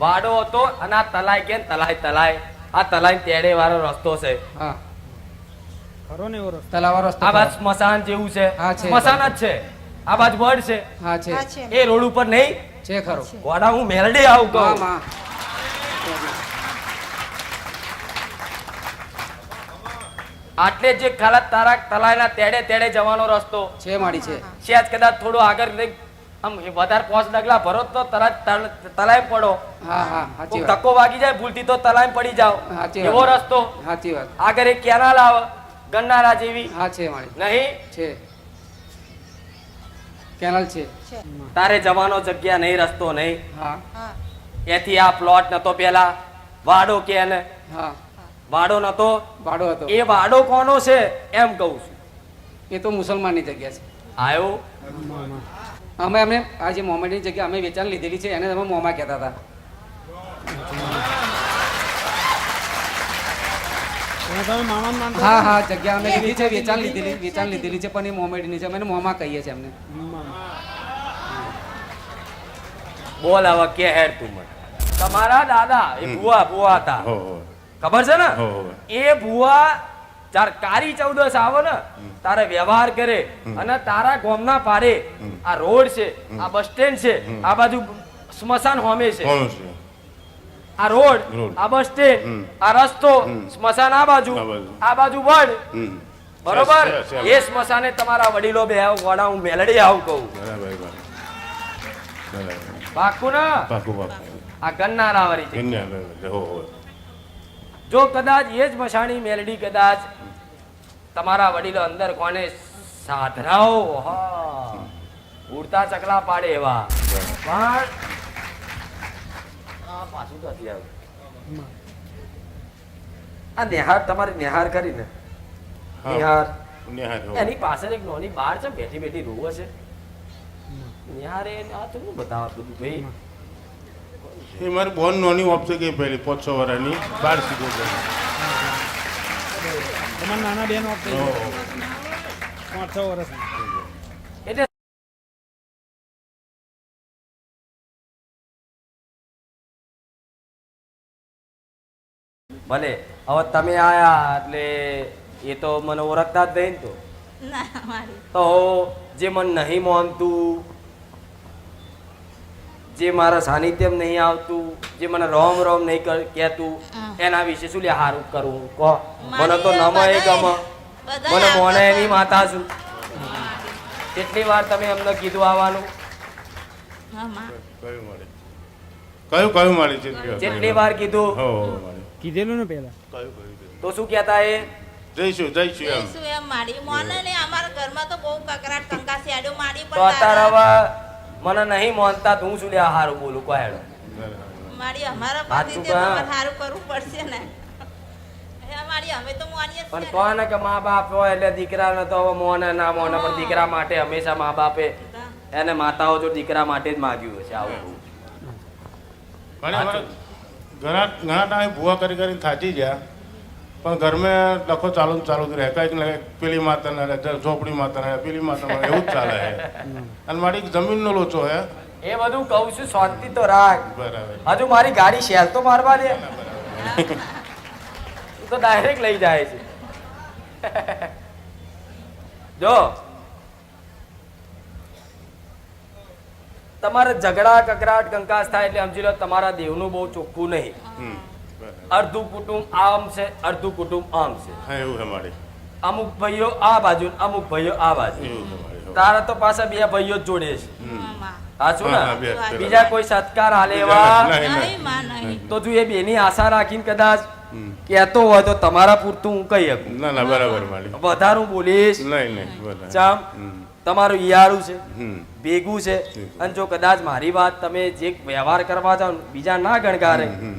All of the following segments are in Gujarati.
વાડો હતો અને આ તલાય કે તલાય તલાય આ તલાય તેડે વાળો રસ્તો છે. હા. ખરો ને એવો રસ્તો? તલાવા રસ્તો આ બાજુ સ્મશાન જેવું છે. હા, છે. સ્મશાન જ છે. આ બાજુ વડ છે. હા છે. એ રોડ ઉપર નહીં? છે ખરો. ગોડા હું મેલડે આવું કહું માં આટલે જે ખાલા તારા તલાયના તેડે તેડે જવાનો રસ્તો. છે માડી છે. છે કદાચ થોડો આગળ લઈ આમ વધારે પાંચ ડગલા ભરો તો તરત તલ- તલાય પડો. હા હા સાચી વાત. ધક્કો વાગી જાય ભૂલથી તો તલાય પડી જાવ એવો રસ્તો. સાચી વાત. આગળ એક કેનાલ આવે ગન્નારા જેવી. હા છે નહીં? છે. કેનાલ છે. તારે જવાનો જગ્યા નહીં રસ્તો નહીં. હા. એથી આ પ્લોટ નતો પેલા. વાડો કે એને. હા. વાડો નતો. વાડો હતો. એ વાડો કોનો છે? એમ કહું છું. એ તો મુસલમાનની જગ્યા છે. આયો અમે અમે આ જે મોમેન્ટની જગ્યા અમે વેચાણ લીધેલી છે એને તમે મોમાં કહેતા હતા. હા હા જગ્યા અમે લીધી છે વેચાણ લીધેલી વેચાણ લીધેલી છે પણ એ મોમેન્ટની છે અમે મોમાં કહીએ છીએ એમને. બોલ આવા કે હેડ તું મને. તમારા દાદા એ ભુવા ભુવા હતા. હો હો. ખબર છે ને. એ ભુવા ચાર કારી ચૌદસ આવે ને તારે વ્યવહાર કરે અને તારા ગામના પારે આ રોડ છે આ બસ સ્ટેન્ડ છે આ બાજુ સ્મશાન હોમે છે. આ રોડ. આ બસ સ્ટેન્ડ આ રસ્તો સ્મશાન આ બાજુ આ બાજુ. વડ. બરોબર. એ સ્મશાને તમારા વડીલો બે વડા હું મેલડી આવું કહું. ના? પાકું ને આ ગન્નારા વાળી જો કદાચ એ જ મશાણી મેલડી કદાચ તમારા વડીલો અંદર કોને સાધરાઓ ઉડતા ચકલા પાડે એવા. પણ પાછું નથી આવ્યું. આ નિહાર તમારે નિહાર કરીને. નિહાર. એની પાછળ એક નાની બાર છે બેઠી બેઠી રોવે છે. નિહારે આ તો શું બતાવા બધું ભાઈ? એ મારી બોન નોની ઓફ છે કે પહેલી પાંચ છ વર્ષની બાર શીખો ગઈ નાના બેન ઓફ થઈ. પાંચ છ વર્ષ. એટલે ભલે હવે તમે આયા એટલે એ તો મને ઓળખતા જ નહીં ને તો? તો જે મને નહીં માનતું જે મારા સાનિધ્યમ નહીં આવતું જે મને રોમ રોમ નહીં કહેતું એના વિશે શું લે હારું કરવું કહો. મને તો નમ એ ગમ. મને મોને એની માતા છું. કેટલી વાર તમે એમને કીધું આવવાનું? કયું કયું મળી છે? જેટલી વાર કીધું. કીધેલું ને પેલા કયું કયું કયું? તો શું કહેતા એ? જઈશું જઈશું એમ. જઈશું એમ મારી મોને ને અમારા ઘરમાં તો બહુ કકરાટ કંકાસી આડ્યો મારી તો પણ અત્યારે તારા- મને નહીં માનતા તો હું શું લે હારું બોલું કહો હેડો. મારી અમારા પતિ કહા. સારું કરવું પડશે ને. પણ કોને કે મા બાપ હોય એટલે દીકરાને તો હવે મોને ના મોને પણ દીકરા માટે હંમેશા મા બાપે એને માતાઓ જો દીકરા માટે જ માગ્યું હશે આવું ઘણા ઘણા ટાઈમ ભૂવા કરી કરીને થાચી ગયા. પણ ઘરમાં લખો ચાલુ ને ચાલુ જ રહે કંઈક ને પેલી માતાને રહે ઝોપડી માતાને રહે પેલી માતાને એવું જ ચાલે છે. અને મારી જમીનનો લોચો હે એ બધું કહું છું શાંતિ તો રાખ. બરાબર. હજુ મારી ગાડી શેર તો મારવા દે. તું ડાયરેક્ટ લઈ જાય છે. જો. તમારે ઝઘડા કકરાટ કંકાસ થાય એટલે સમજી લો તમારા દેવનું બહુ ચોખ્ખું નહીં. અડધું કુટુંબ આમ છે અડધું કુટુંબ આમ છે. હા એવું છે મારી. અમુક ભાઈઓ આ બાજુ અમુક ભાઈઓ આ બાજુ. તારા તો પાછા બે ભાઈઓ જ જોડે છે. સાચું ને? બીજા કોઈ સત્કાર હાલે એવા? તો તું એ બેની આશા રાખીને કદાચ કેતો કહેતો હોય તો તમારા પૂરતું હું કહી શકું. ના ના બરાબર મારી. વધારું બોલીશ. નહીં નહીં ચામ તમારું ઈયારું છે. ભેગું છે. અને જો કદાચ મારી વાત તમે જે વ્યવહાર કરવા જાઓ બીજા ના હમ.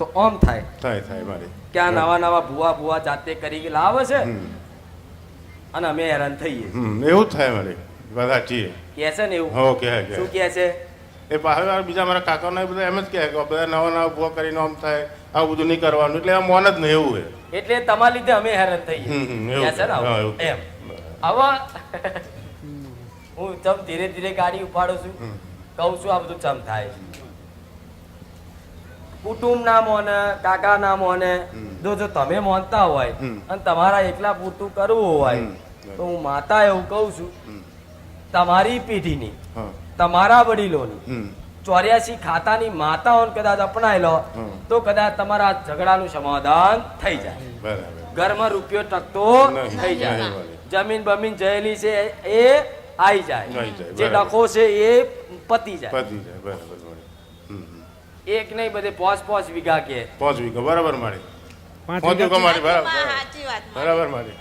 તો આમ થાય. થાય થાય મારી. કે આ નવા નવા ભૂવા ભૂવા જાતે કરી લાવે છે? અને અમે હેરાન થઈએ. એવું થાય મારી. વાત સાચી કે છે ને એવું? હો કે શું કે છે? એ પાછળ બીજા મારા કાકાના બધા એમ જ કહે કે બધા નવા નવા ભૂવા કરીને આમ થાય આવું બધું નહીં કરવાનું. એટલે આ મોન જ નહીં એવું છે. એટલે તમારા લીધે અમે હેરાન થઈએ. છે ને. એમ આવા? હું ચમ ધીરે ધીરે ગાડી ઉપાડું છું. કહું છું આ બધું ચમ થાય. કુટુંબ ના મોને કાકા ના મોને જો જો તમે માનતા હોય અને તમારા એકલા પૂરતું કરવું હોય તો હું માતા એવું કહું છું. તમારી પેઢીની તમારા વડીલોની ચોર્યાસી ખાતાની માતાઓને કદાચ અપનાવી લો તો કદાચ તમારા ઝઘડાનું સમાધાન થઈ જાય. ઘરમાં રૂપિયો ટકતો થઈ જાય. જમીન બમીન જયેલી છે એ આઈ જાય. જે. ડખો છે એ પતી જાય. પતી જાય બરાબર. એક નહીં બધે પોચ પોચ વીઘા કે. પાંચ વીઘા બરાબર મારી. પાંચ વીઘા બરાબર બરાબર. મારી.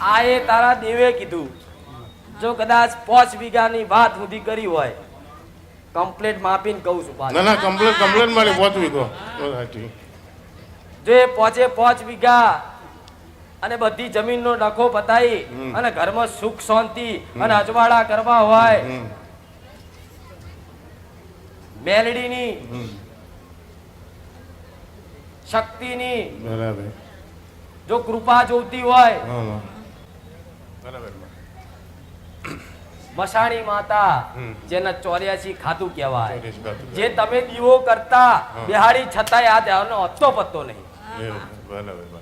આ એ તારા દેવે કીધું જો કદાચ પોચ વીઘાની વાત સુધી કરી હોય કમ્પ્લેટ માપીને કહું છું ના પાછું. ના કમ્પ્લેટ કમ્પ્લેટ મારી પોચ વીઘો. જો એ પોચે પોચ વીઘા અને બધી જમીનનો ડખો પતાઈ. અને ઘરમાં સુખ શાંતિ અને અજવાળા કરવા હોય. મેલડીની શક્તિની જો કૃપા જોતી હોય. મસાણી માતા જેના ચોર્યાસી ખાતું કહેવાય. જે તમે દીવો કરતા હા. બિહાડી છતાંય આ દેહનો હતો પત્તો નહીં. બરાબર.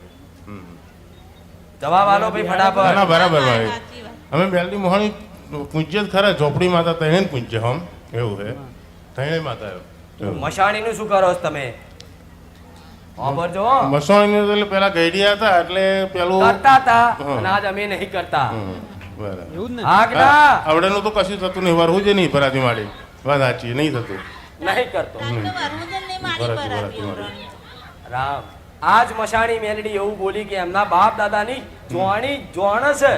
જવાબ આલો ભાઈ ફટાફટ. ના બરાબર ભાઈ. અમે બેલડી મોહણી પૂજ્ય ખરા ઝોપડી માતા તઈને જ પૂજ્ય હમ? એવું છે. તઈને માતા એવું. મસાણીનું શું કરો છો તમે? એટલે પેલા ગઈડિયા હતા એટલે પેલું કરતા હતા અને આજ અમે નહીં કરતા. ને? આવડેનું તો કશું થતું નહીં વરવું જ નહીં ભરાતી માડી વાત સાચી નહીં થતું. નહીં કરતો. રામ. આજ મશાણી મેલડી એવું બોલી કે એમના બાપ દાદાની જોણી જોણ છે.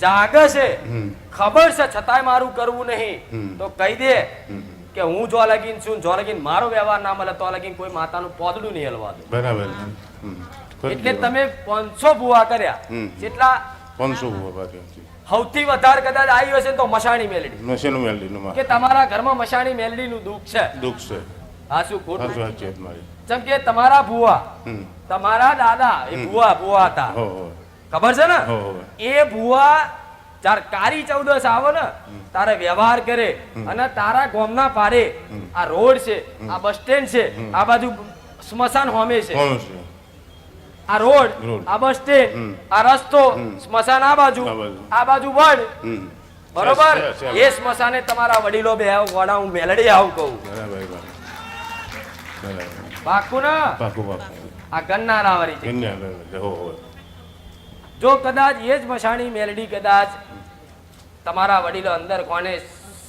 જાગે છે. ખબર છે છતાંય મારું કરવું નહીં. તો કહી દે કે હું જો લગીન છું જો લગીન મારો વ્યવહાર ના મળે તો લગીન કોઈ માતાનું પોદડું નહીં હલવા દો. બરાબર એટલે તમે પાંચસો ભૂવા કર્યા. જેટલા પાંચસો ભૂવા સૌથી વધારે કદાચ આવી હશે તો મસાણી મેલડી. મશાણી મેલડી કે તમારા ઘરમાં મશાણી મેલડી નું દુઃખ છે. દુઃખ છે. આ શું ખોટું? સાચું સાચી વાત મારી જેમ કે તમારા ભુવા તમારા દાદા એ ભુવા ભૂવા હતા. ખબર છે ને? એ ભુવા જ્યારે કારી ચૌદસ આવે ને તારે વ્યવહાર કરે અને તારા ગામના પારે. આ રોડ છે આ બસ સ્ટેન્ડ છે આ બાજુ સ્મશાન હોમે છે. આ રોડ. આ બસ સ્ટેન્ડ આ રસ્તો સ્મશાન આ બાજુ આ બાજુ. વડ. બરોબર. એ સ્મશાને તમારા વડીલો બે આવ વડા હું મેલડી આવું કહું. બરાબર. પાકું ને પાકું પાકું આ ગન્નારા વાળી છે હો હો. જો કદાચ એ જ મશાણી મેલડી કદાચ તમારા વડીલો અંદર કોને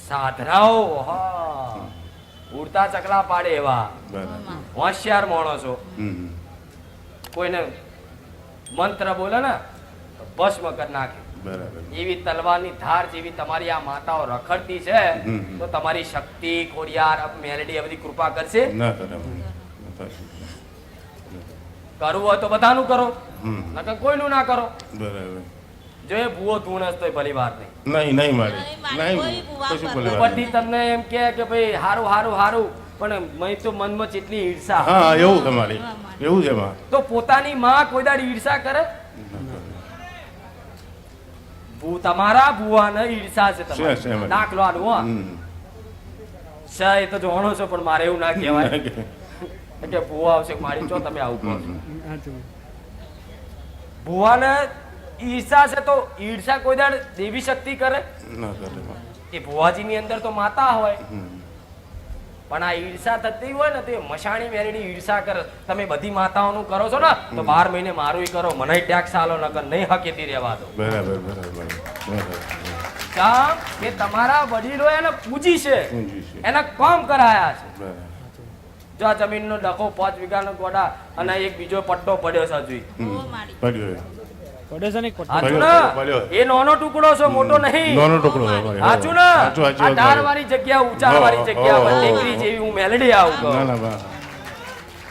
સાધરાઓ હા. ઉડતા ચકલા પાડે એવા. હોશિયાર માણસો. કોઈને મંત્ર બોલે ને ભસ્મ કરી નાખે. બરાબર. એવી તલવારની ધાર જેવી તમારી આ માતાઓ રખડતી છે તો તમારી શક્તિ કોરિયાર મેલડી આ બધી કૃપા કરશે. કરવું હોય તો બધાનું કરો. નકર કોઈનું ના કરો. બરાબર. જો એ ભૂવો ધૂણસ તો ભલી વાત નહીં. નહીં નહીં મારી. નહીં કશું ઉપરથી તમને એમ કહે કે ભાઈ હારું હારું હારું પણ મય તો મનમાં ચેટલી ઈર્ષા હા એવું છે મારી. એવું છે માં તો પોતાની માં કોઈ દાડી ઈર્ષા કરે? ભૂ તમારા ભૂવાને ઈર્ષા છે તમારી. દાખલો આનું હો. છે એ તો જાણો છો પણ મારે એવું ના કહેવાય. કે ભૂવા આવશે મારી છો તમે આવું કહો ભૂવાને ઈર્ષા છે તો ઈર્ષા કોઈ દાડ દેવી શક્તિ કરે? કરે. એ ભુવાજીની અંદર તો માતા હોય. પણ આ ઈર્ષા થતી હોય ને તે મશાણી મેરડી ઈર્ષા કરે. તમે બધી માતાઓનું કરો છો ને તો બાર મહિને મારું કરો. મને ટેક્સ આલો નગર નહીં હકેતી રહેવા દો. બરાબર કામ કે તમારા વડીલો એને પૂજી છે. એને કામ કરાયા છે. જો આ જમીનનો ડખો પાંચ વીઘાનો ગોડા અને એક બીજો પટ્ટો પડ્યો છે ને ને? પડ્યો. એ નાનો ટુકડો છે મોટો નહીં. નાનો ટુકડો હાચું ને? સાચું, સાચું આ વાત વાળી જગ્યા વાળી જેવી હું મેલડી આવું ના ના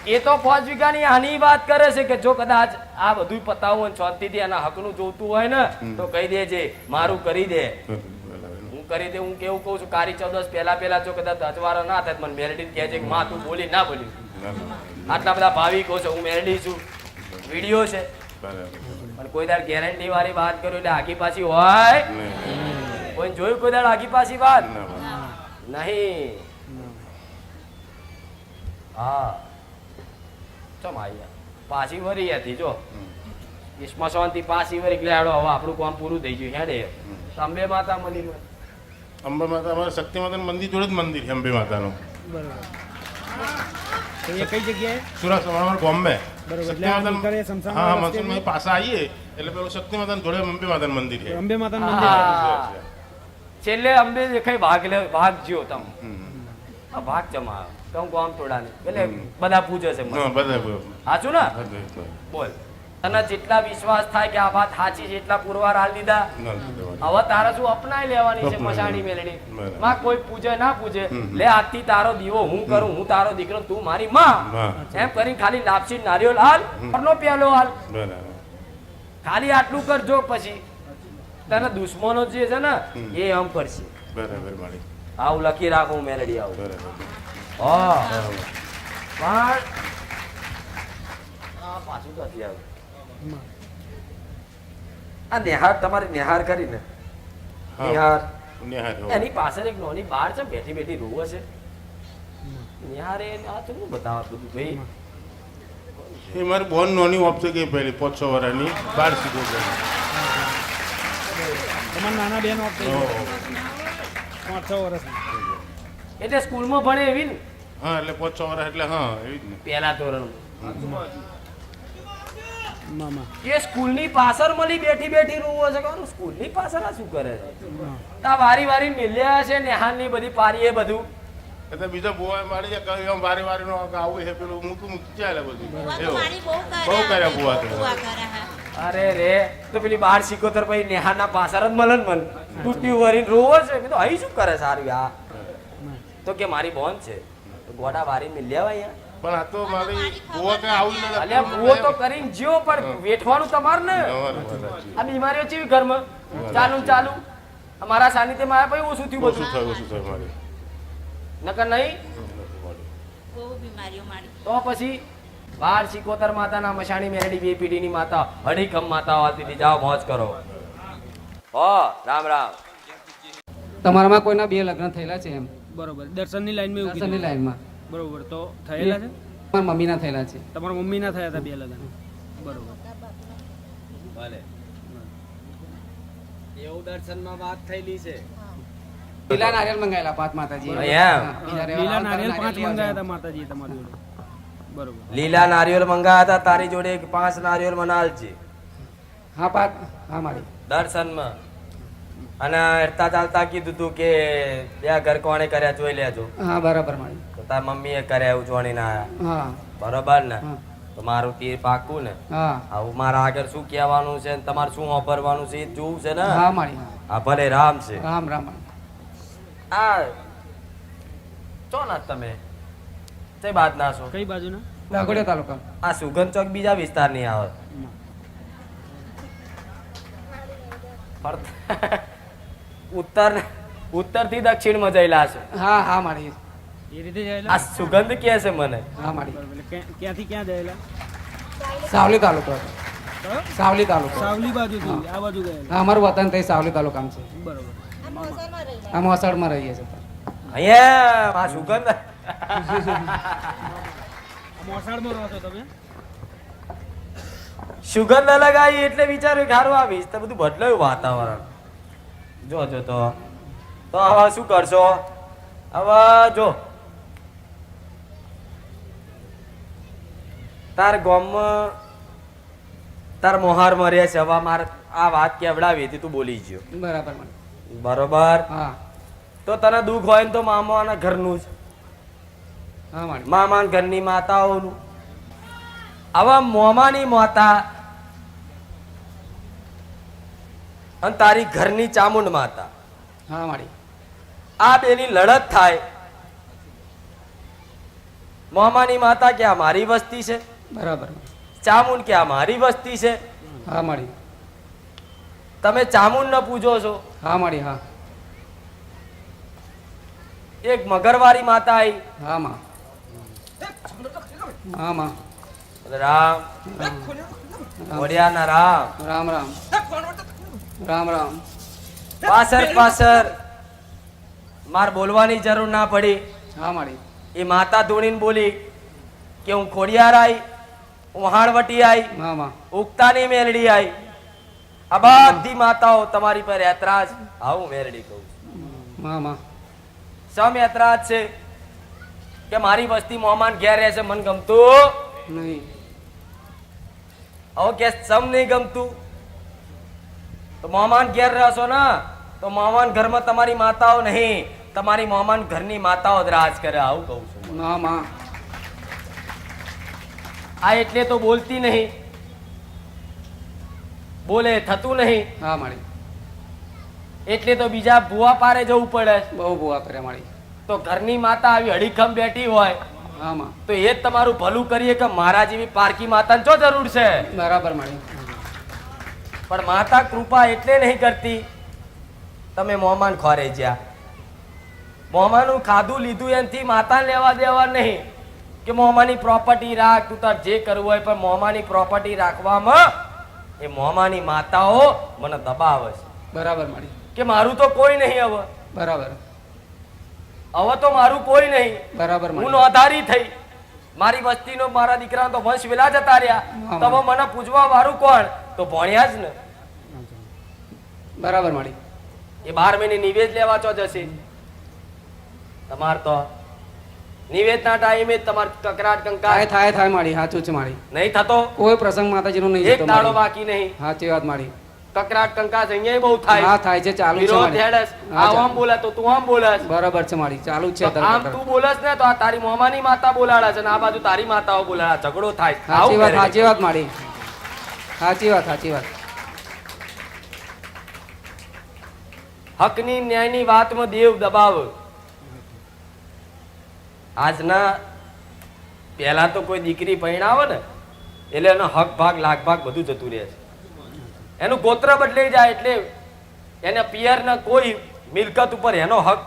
એ તો પાંચ વીઘાની આની વાત કરે છે કે જો કદાચ આ બધું પતાવું અને શાંતિથી એના હકનું જોતું હોય ને તો કહી દેજે મારું કરી દે. કરી દે હું કેવું કહું છું કારી ચૌદસ પહેલા પહેલા જો કદાચ અજવારો ના થાય મને મેરડી કહેજે કે માં તું બોલી ના બોલી. આટલા બધા ભાવિકો છે હું મેરડી છું. વીડિયો છે. પણ કોઈ દાડ ગેરંટી વાળી વાત કરું એટલે આગી પાછી હોય. કોઈ જોયું કોઈ દાડ આગી પાછી વાત? નહીં. હા. ચમ આયા પાછી વરી હતી જો. સ્મશાનથી પાછી વરી એટલે હવે આપણું કામ પૂરું થઈ ગયું. હેડે. તો માતા મંદિર. અંબે માતા અમારે શક્તિ માતાનું મંદિર જોડે જ મંદિર છે અંબે માતાનું બરોબર. તો એ કઈ જગ્યાએ? સુરત અમારા બોમ્બે. હા રસ્તે મનસુખ આવીએ એટલે પેલું શક્તિ માતાનું જોડે અંબે માતાનું મંદિર છે. અંબે માતાનું મંદિર છેલ્લે અંબે દેખાય ભાગ લે ભાગ જ્યો તમ. આ ભાગ જમા તમ ગામ તોડાને. એટલે બધા પૂજે છે બધા બધા. સાચું ને? બોલ. તને જેટલા વિશ્વાસ થાય કે આ વાત સાચી છે એટલા પુરવાર હાલ દીધા. હવે તારે શું અપનાય લેવાની છે મસાણી. મેલડી માં કોઈ પૂજે ના પૂજે. લે આજથી તારો દીવો હું કરું હું તારો દીકરો તું મારી માં. એમ કરીને ખાલી લાપસી નારિયેળ હાલ પરનો પ્યાલો હાલ. ખાલી આટલું કરજો પછી. તને દુશ્મનો જે છે ને એ આમ કરશે. બરાબર આવું લખી રાખું મેલડી આવું. હા. પણ પાછું હજી આવ્યું. આ નેહાર તમારી નેહાર કરીને. નેહાર. નિહાર એની પાછળ એક નાની બાર છે બેઠી બેઠી રોવે છે નેહારે આ તો શું બતાવે બધું ભાઈ. એ મારી બોન નોની ઓપ છે કે પહેલી પાંચ છ વર્ષની બાર શીખો છે. તમારા નાના બેન ઓફ થઈ પાંચ છ વર્ષ એટલે સ્કૂલમાં ભણે એવી ને? હા એટલે પાંચ છ વર્ષ એટલે હા એવી જ ને. પહેલા ધોરણ મામા. એ સ્કૂલની પાછળ મળી બેઠી બેઠી રૂવો છે કહું સ્કૂલની પાછળ આ શું કરે છે? તા આ વારી વારી મિલ્યા છે નેહાની બધી પારી એ બધું. એટલે બીજો બોય મારી જાય કહ્યું એમ વારી વારે નો આવું છે પેલું મૂકું મૂકી ચાલે બધું. બહુ કરે કરે અરે રે તો પેલી બાર સિકોતર પછી નેહાના પાછળ જ મલન મન. તૂટ્યું વરીને રોવો છે. મેં તો અહીં શું કરે સારું આ તો કે મારી બોન છે. તો ગોડા વારી મિલ્યા હોય અહીંયા. પણ આ તો મારી કુવો કઈ આવું જ નથી. અલ્યા કુવો તો કરીને જ્યો પણ વેઠવાનું તમારે ને? આ બીમારીઓ ચેવી ઘરમાં? ચાલુ ચાલુ. અમારા સાનિધ્યમાં આવ્યા પછી ઓછું થયું ઓછું બધું થયું ઓછું થયું મારી. નકર નહીં? તો પછી બાર સિકોતર માતાના મશાણી મેરડી બે પીઢીની માતા અડીખમ માતા આવતી હતી. જાઓ મોજ કરો. હો રામ રામ. તમારામાં કોઈના બે લગ્ન થયેલા છે એમ? બરોબર. દર્શનની લાઈનમાં દર્શનની લાઈન લાઈનમાં. બરોબર તો થયેલા છે? મારા મમ્મીના થયેલા છે. તમારા મમ્મીના થયા હતા બે લગ્ન? બરોબર. ભલે. એવું દર્શનમાં વાત થયેલી છે. લીલા નારિયેલ મંગાયેલા પાંચ માતાજી લીલા નારિયેલ પાંચ મંગાયા હતા માતાજી તમારી જોડે. બરોબર. લીલા નારિયેળ મંગાયા હતા તારી જોડે પાંચ નારિયેળ મનાલજી હા પાંચ. હા મારી. દર્શનમાં. અને હેરતા ચાલતા કીધું તું કે બે ઘર કોણે કર્યા જોઈ લેજો. હા બરાબર મારી. તાર મમ્મીએ કરે આયા. હા. બરોબર ને? તો મારું તીર પાકું ને? હા. આવું મારા આગળ શું કહેવાનું છે ને તમારે શું વાપરવાનું છે એ જોવું છે ને? હા મારી હા. આ ભલે રામ છે. રામ રામ આ ચો ના તમે? તે બાદ ના છો? કઈ બાજુના? વાઘોડિયા તાલુકા. આ સુગંધ ચોક બીજા વિસ્તારની આવે. માં. ઉત્તર ઉત્તરથી દક્ષિણમાં જયેલા છે. હા હા મારી. એ રીતે આ સુગંધ કે છે મને? હા મારી. એટલે ક્યાં- ક્યાંથી ક્યાં જયેલા? સાવલી તાલુકો. સાવલી તાલુકો. સાવલી બાજુથી આ બાજુ ગયેલા. હા અમારું વતન થઈ સાવલી તાલુકામાં છે. બરોબર. આ મોસાળમાં રહીએ છીએ. અહીંયા આ સુગંધ આ મોસાળમાં રહો છો તમે? સુગંધ અલગ આવી એટલે વિચાર્યું કે સારું આવીશ. તો બધું બદલાયું વાતાવરણ. જો જો તો. તો હવે શું કરશો? હવે જો. તાર ગામમાં તાર મોહાર મરે છે. હવે મારે આ વાત કેવડાવી હતી તું બોલી ગયો. બરાબર બરોબર? હા. તો તને દુઃખ હોય ને તો મામાના ઘરનું જ. મામા ઘરની માતાઓનું. આવા મોમાની માતા અને તારી ઘરની ચામુંડ માતા. હા મારી આ બેની લડત થાય. મોમાની માતા કે આ મારી વસ્તી છે? બરાબર. ચામુંડ કે આ મારી વસ્તી છે? હા મારી. તમે ચામુંડ ન પૂજો છો? હા મારી હા. એક મગરવારી માતા આવી હા માં. હા માં. રામ રામ. વડિયાના રામ. રામ રામ. રામ રામ. પાસર પાસર. માર બોલવાની જરૂર ના પડી. હા મારી. એ માતા ધોણીને બોલી કે હું ખોડિયાર આઈ હું હાણવટી આઈ ઉગતાની મેલડી આઈ આ બધી માતાઓ તમારી પર એતરાજ આવું મેલડી કહું છું. સમ એતરાજ છે કે મારી વસ્તી મોમાન ઘેર રહે છે મને ગમતું નહીં. હવે કે સમ નહીં ગમતું? તો મોમાન ઘેર રહેશો ને તો મોમાન ઘરમાં તમારી માતાઓ નહીં તમારી મોમાન ઘરની માતાઓ જ રાજ કરે આવું કહું છું. ના માં આ એટલે તો બોલતી નહીં. બોલે થતું નહીં. હા મારી એટલે તો બીજા ભૂવા પારે જવું પડે. બહુ ભૂવા કરે મારી તો ઘરની માતા આવી અડીખમ બેઠી હોય. હા તો એ જ તમારું ભલું કરીએ કે મારા જેવી પારકી માતાને જો જરૂર છે? બરાબર મારી પણ માતા કૃપા એટલે નહીં કરતી. તમે મોમાન ખોરે જ્યાં મોમાનું ખાધું લીધું એનથી માતાને લેવા દેવા નહીં. કે મોમાની પ્રોપર્ટી રાખ તું તાર જે કરવું હોય પણ મોમાની પ્રોપર્ટી રાખવામાં એ મોમાની માતાઓ મને દબાવે છે. બરાબર મારી કે મારું તો કોઈ નહીં હવે. બરાબર. હવે તો મારું કોઈ નહીં. બરાબર હું નોંધારી થઈ. મારી વસ્તીનો મારા દીકરાનો તો વંશ વેલા જતા રહ્યા. તો મને પૂછવા વાળું કોણ? તો ભણ્યા જ ને. બરાબર મારી એ બાર મહિને નિવેદ લેવા ચો જશે. તમાર તો નિવેદના ટાઈમે તમાર કકરાટ થાય થાય થાય મારી સાચું છે મારી. નહીં થતો? કોઈ પ્રસંગ માતાજીનો નહીં એક દાડો બાકી નહીં. સાચી વાત મારી. કકરાટ કંકાસ અહીંયા બહુ હા થાય થાય છે ચાલુ છે મારી. હેડસ. આ આમ બોલે તો તું આમ બોલસ. બરાબર છે મારી ચાલુ છે આમ તું બોલસ ને તો આ તારી મોમાની માતા બોલાડે છે ને આ બાજુ તારી માતાઓ બોલાડે. ઝઘડો થાય. સાચી વાત સાચી વાત મારી. સાચી વાત સાચી વાત. હકની ન્યાયની વાતમાં દેવ દબાવ. આજના પહેલા તો કોઈ દીકરી પરણાવે ને એટલે એનો હક ભાગ લાખ ભાગ બધું જતું રહે છે. એનું ગોત્ર બદલાઈ જાય એટલે એને પિયરના કોઈ મિલકત ઉપર એનો હક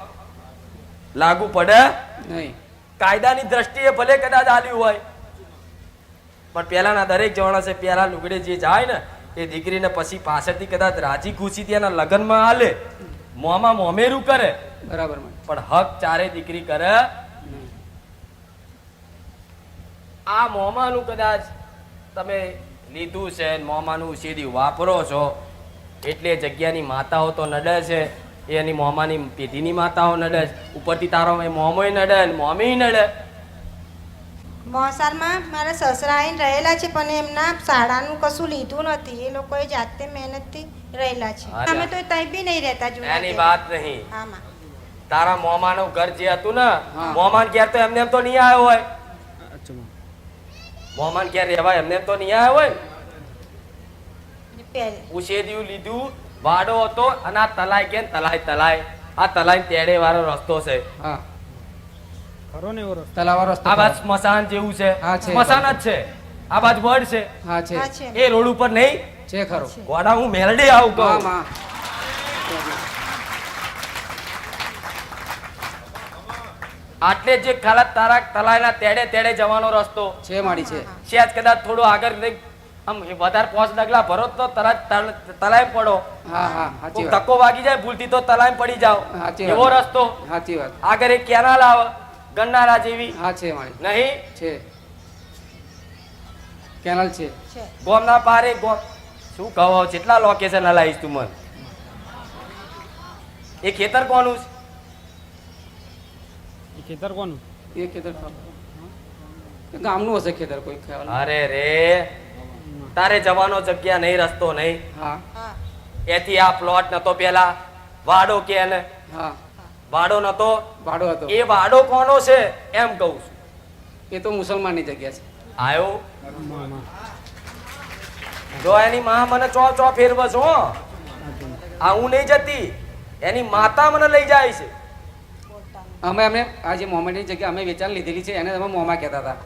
લાગુ પડે નહીં. કાયદાની દ્રષ્ટિએ ભલે કદાચ આલ્યું હોય. પણ પહેલાના દરેક જવાના છે પહેલા લુગડે જે જાય ને એ દીકરીને પછી પાછળથી કદાચ રાજી ખુશીથી એના લગ્નમાં આલે મોંમાં મોમેરું કરે. બરાબર પણ હક ચારે દીકરી કરે નહીં. આ મોમાનું કદાચ તમે લીધું છે ને મોમાનું સીધી વાપરો છો એટલે જગ્યાની માતાઓ તો નડે છે એની મોમાની પેઢીની માતાઓ નડે છે. ઉપરથી તારો એ મોમોય નડે ને મોમી નડે. મોસારમાં મારા સસરા આવીને રહેલા છે પણ એમના શાળાનું કશું લીધું નથી. એ લોકોએ જાતે મહેનતથી રહેલા છે. અમે તો તઈ બી નહીં રહેતા જૂના એની વાત નહીં. તારા મોમાનું ઘર જે હતું ને મોમાન ઘેર તો એમને એમ તો નહીં આવ્યો હોય. મોમાન ક્યાં રહેવાય? એમને તો નહીં આવ્યો હોય ને. પહેલે. લીધું વાડો હતો અને આ તલાય કે તલાય તલાય. આ તલાય તેડે વાળો રસ્તો છે. હા. ખરો ને એવો રસ્તો? તલાવા રસ્તો આ બાજુ સ્મશાન જેવું છે. હા, છે. સ્મશાન જ છે. આ બાજુ વડ છે. હા છે. એ રોડ ઉપર નહીં? છે ખરો. ગોડા હું મેલડે આવું કહું આટલે જે ખાલા તારા તલાયના તેડે તેડે જવાનો રસ્તો. છે માડી છે. છે આજ કદાચ થોડો આગળ આમ વધારે પોચ ડગલા ભરો તો તરત તલ- તલાય પડો. હા હા તકો ધક્કો વાગી જાય ભૂલથી તો તલાય પડી જાઓ. એવો રસ્તો. સાચી વાત. આગળ એક કેનાલ આવે ગન્નારા જેવી. હા છે માડી નહીં? છે. કેનલ છે. છે. ગોમના પારે ગોમ શું કહો જેટલા લોકેશન હલાવીશ તું મન. એ ખેતર કોનું છે? એ ખેતર કોનું? એ ખેતર ગામનું હશે ખેતર કોઈ ખ્યાલ અરે રે તારે જવાનો જગ્યા નહીં રસ્તો નહીં. હા. એથી આ પ્લોટ નતો પેલા. વાડો કે એને? હા. વાડો નતો? વાડો હતો. એ વાડો કોનો છે? એમ કહું છું. એ તો મુસલમાનની જગ્યા છે. આયો? જો એની માં મને ચો ચો ફેરવે છો હો. આ હું નહીં જતી. એની માતા મને લઈ જાય છે. અમે અમે આ જે મોમેન્ટની જગ્યા અમે વેચાણ લીધેલી છે એને તમે મોમાં કહેતા હતા.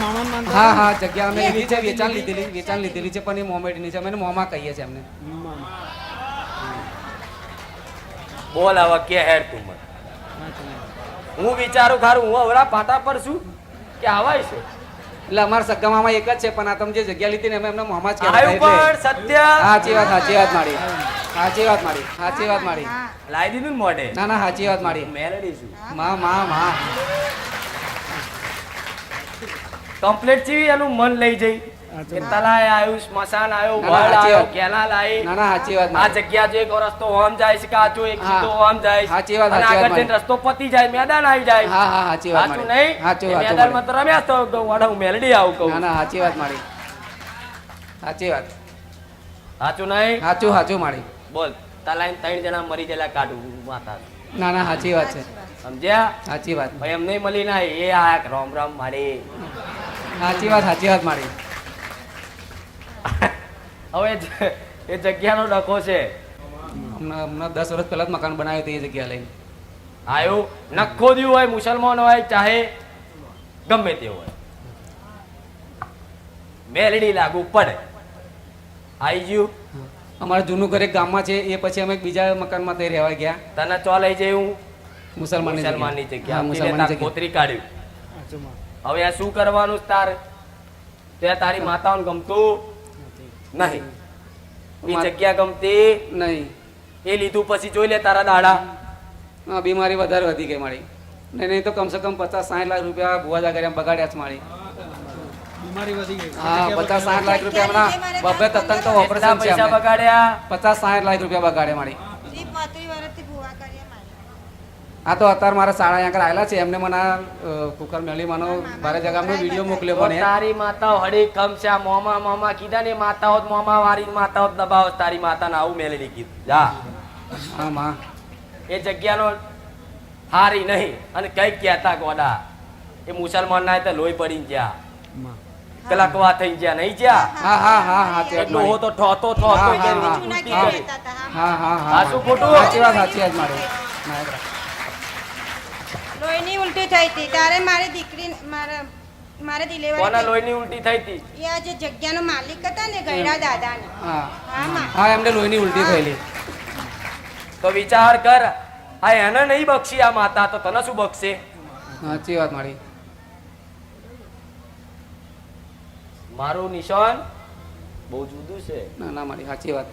મામા હા હા જગ્યા અમે લીધી છે વેચાણ લીધેલી વેચાણ લીધેલી છે પણ એ મોમેન્ટની છે અમે મોમાં કહીએ છીએ એમને. મામા બોલ આવા કે હેડ તું મને. હું વિચારું ખારું હું અવરા પાટા પર છું કે આવાય છે? એટલે અમારા સગામાં એક જ છે પણ આ તમે જે જગ્યા લીધી ને અમે એમના મામા જ કહેતા પણ સત્ય. સાચી વાત સાચી વાત મારી. સાચી વાત મારી સાચી વાત મારી. હા લાવી દીધું ને મોઢે? ના ના સાચી વાત મારી. મેલડી છું માં માં માં. કમ્પ્લેટ ચીવી એનું મન લઈ જઈ. તલાય આવ્યું સ્મશાન આવ્યો વડ સાચી આવ્યો વાત. કેનાલ આવી ના ના સાચી વાત આ જગ્યા જો એક રસ્તો ઓમ જાય છે કાચો એક સીધો ઓમ જાય. સાચી વાત, સાચી વાત આગળ રસ્તો પતી જાય મેદાન આવી જાય. હા હા સાચી વાત સાચું નહીં? સાચું મેદાનમાં તો રમ્યા તો કહું, હું મેલડી આવું કહું. ના ના સાચી વાત મારી. સાચી વાત. સાચું નહીં? સાચું સાચું મારી. બોલ તલાઈને ત્રણ જણા મરી ગયેલા કાઢું માતા ના ના સાચી વાત છે. સમજ્યા? સાચી વાત. ભાઈ એમ નહીં મળી ના એ આ રામ રામ મારી. સાચી વાત સાચી વાત મારી. હવે એ જગ્યાનો ડખો છે. હમણાં દસ વર્ષ પહેલા જ મકાન બનાવ્યું હતું એ જગ્યા લઈને. આવ્યું નખો દ્યું હોય મુસલમાન હોય ચાહે ગમે તે હોય. મેલડી લાગુ પડે. આઈ ગયું? અમારું જૂનું ઘર એક ગામમાં છે એ પછી અમે બીજા મકાનમાં તે રહેવા ગયા. તને ચો લઈ જઈ હું? મુસલમાન મુસલમાનની જગ્યા જગ્યા કોતરી કાઢ્યું હવે આ શું કરવાનું તાર? તે તારી માતાઓને ગમતું નહીં. એ જગ્યા ગમતી નહીં. એ લીધું પછી જોઈ લે તારા દાડા. હા બીમારી વધારે વધી ગઈ મારી. નહીં નહીં તો કમસે કમ પચાસ સાઠ લાખ રૂપિયા ભુવા જાગરિયા બગાડ્યા છે મારી. હા પચાસ સાઠ લાખ રૂપિયા હમણાં બબે તત્તન તો વપરાતા પૈસા બગાડ્યા? પચાસ સાઠ લાખ રૂપિયા બગાડ્યા મારી. મારી. આ તો અત્યારે મારા શાળા અહીંયા આગળ આવેલા છે. એમને મને કુકર મેળી માનો. ભારે જગામાં વીડિયો મોકલ્યો મને તારી માતાઓ હડી છે. મોમા મોમા કીધા ને માતાઓ હોત મોમા વારી માતાઓ હોત દબાવ તારી તારી માતાને આવું મેળી કીધું. જા. હા માં. એ જગ્યાનો હારી નહીં. અને કંઈક કહેતા ગોડા. એ મુસલમાન ના તો લોહી પડીને ગયા. માં. પેલા કવા થઈ ગયા નહીં જ્યાં હા હા હા હા તે ડોહો તો ઠોતો ઠોતો હા, હા, હા. ઉલટી કરી. હા હા. હા હા શું ખોટું? સાચી વાત સાચી વાત મારે. લોહીની ઉલટી થઈ હતી. ત્યારે મારી દીકરી મારા મારે કોના લોહીની ઉલટી થઈ હતી? એ આ જે જગ્યાનો માલિક હતા ને ગયડા દાદાને. હા. હા હા એમને લોહીની ઉલટી થયેલી. તો વિચાર કર આ એને નહીં બક્ષી આ માતા તો તને શું બક્ષે? સાચી વાત મારી. મારું નિશાન બહુ જુદું છે. ના ના મારી સાચી વાત.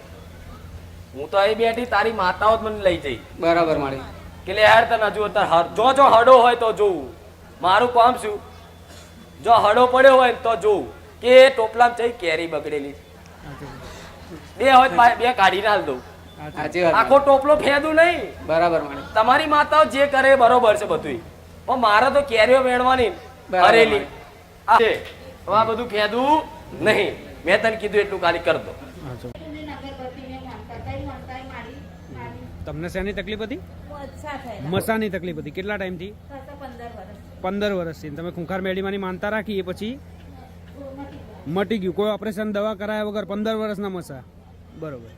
હું તો અહીં બેઠી તારી માતાઓ જ મને લઈ જઈ. બરાબર મારી. કે લે યાર તને હજુ તાર જો જો હડો હોય તો જોવું મારું કામ શું? જો હડો પડ્યો હોય તો જોવું કે ટોપલામાં ચઈ કેરી બગડેલી. બે હોય બે કાઢી નાખ દઉં. આખો ટોપલો ફેદું નહીં. બરાબર મારી. તમારી માતાઓ જે કરે બરોબર છે બધું પણ મારે તો કેરીઓ મેળવાની. હરેલી. આ. હવે આ બધું ફેદવું નહીં. મેં તને કીધું એટલું ખાલી કર દો. તમને શેની તકલીફ હતી? મસાની તકલીફ હતી. કેટલા ટાઈમથી? પંદર વર્ષથી તમે ખુંખાર મેળીમાંની માનતા રાખી એ પછી? મટી ગયું. કોઈ ઓપરેશન દવા કરાયા વગર પંદર વર્ષના મસા. બરોબર.